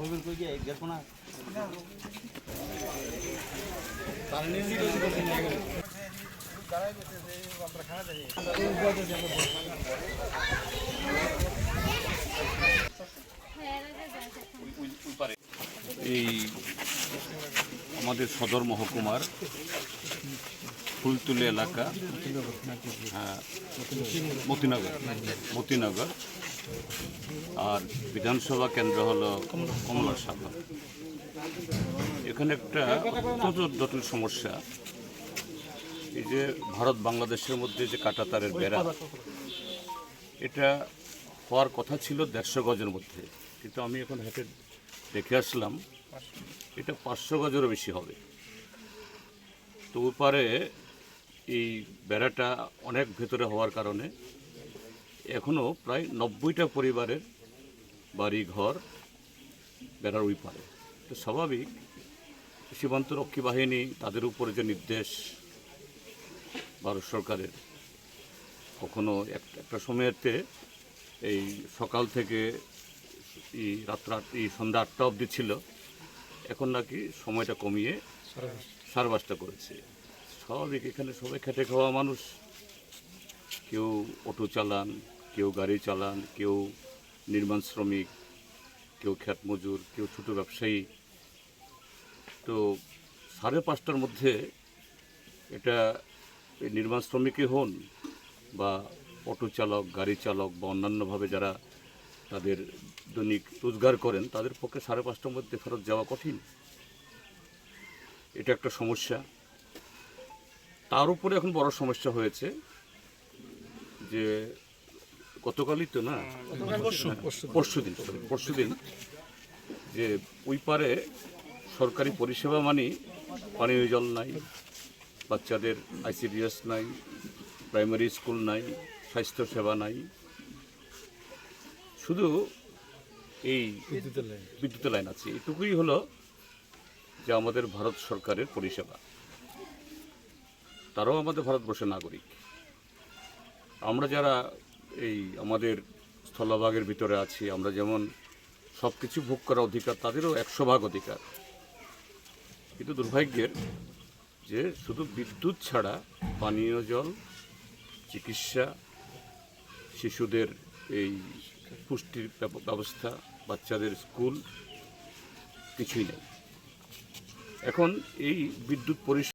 বলবেন কই গিয়ে? দেখো না। এই আমাদের সদর মহকুমার ফুলতুলি এলাকা হ্যাঁ, মতিনগর মতিনগর। আর বিধানসভা কেন্দ্র হলো কমলা সাগর এখানে একটা অত্যন্ত জটিল সমস্যা। এই যে ভারত বাংলাদেশের মধ্যে যে কাটাতারের বেড়া, এটা হওয়ার কথা ছিল দেড়শো গজের মধ্যে। কিন্তু আমি এখন হেঁটে দেখে আসলাম, এটা পাঁচশো গজেরও বেশি হবে। তো ওপারে এই বেড়াটা অনেক ভেতরে হওয়ার কারণে এখনও প্রায় নব্বইটা পরিবারের বাড়ি ঘর বেড়ার ওই পারে। তো স্বাভাবিক সীমান্তরক্ষী বাহিনী তাদের উপরে যে নির্দেশ ভারত সরকারের, কখনো এক- একটা সময়েতে এই সকাল থেকে এই রাত্র এই সন্ধ্যা আটটা অবধি ছিল, এখন নাকি সময়টা কমিয়ে সাড়ে পাঁচটা করেছে। স্বাভাবিক, এখানে সবাই খেটে খাওয়া মানুষ। কেউ অটো চালান কেউ গাড়ি চালান, কেউ নির্মাণ শ্রমিক, কেউ খ্যাত মজুর, কেউ ছোটো ব্যবসায়ী। তো সাড়ে পাঁচটার মধ্যে এটা নির্মাণ শ্রমিকই হন বা অটো চালক, গাড়ি চালক বা অন্যান্যভাবে যারা তাদের দৈনিক রোজগার করেন, তাদের পক্ষে সাড়ে পাঁচটার মধ্যে ফেরত যাওয়া কঠিন। এটা একটা সমস্যা। তার উপরে এখন বড় সমস্যা হয়েছে যে গতকালই তো না? পরশু। দিন পরশু দিন যে ওই পারে সরকারি পরিষেবা মানে পানীয় জল নাই বাচ্চাদের আইসিডিএস নাই প্রাইমারি স্কুল নাই স্বাস্থ্য সেবা নাই। শুধু এই বিদ্যুতের লাইন আছে। এটুকুই হলো যে আমাদের ভারত সরকারের পরিষেবা। তারাও আমাদের ভারতবর্ষের নাগরিক। আমরা যারা এই আমাদের স্থলভাগের ভিতরে আছি, আমরা যেমন সব কিছু ভোগ করার অধিকার, তাদেরও একশো ভাগ অধিকার। কিন্তু দুর্ভাগ্যের যে শুধু বিদ্যুৎ ছাড়া পানীয় জল, চিকিৎসা, শিশুদের এই পুষ্টির ব্যব- ব্যবস্থা, বাচ্চাদের স্কুল, কিছুই নেই। এখন এই বিদ্যুৎ পরিষেবা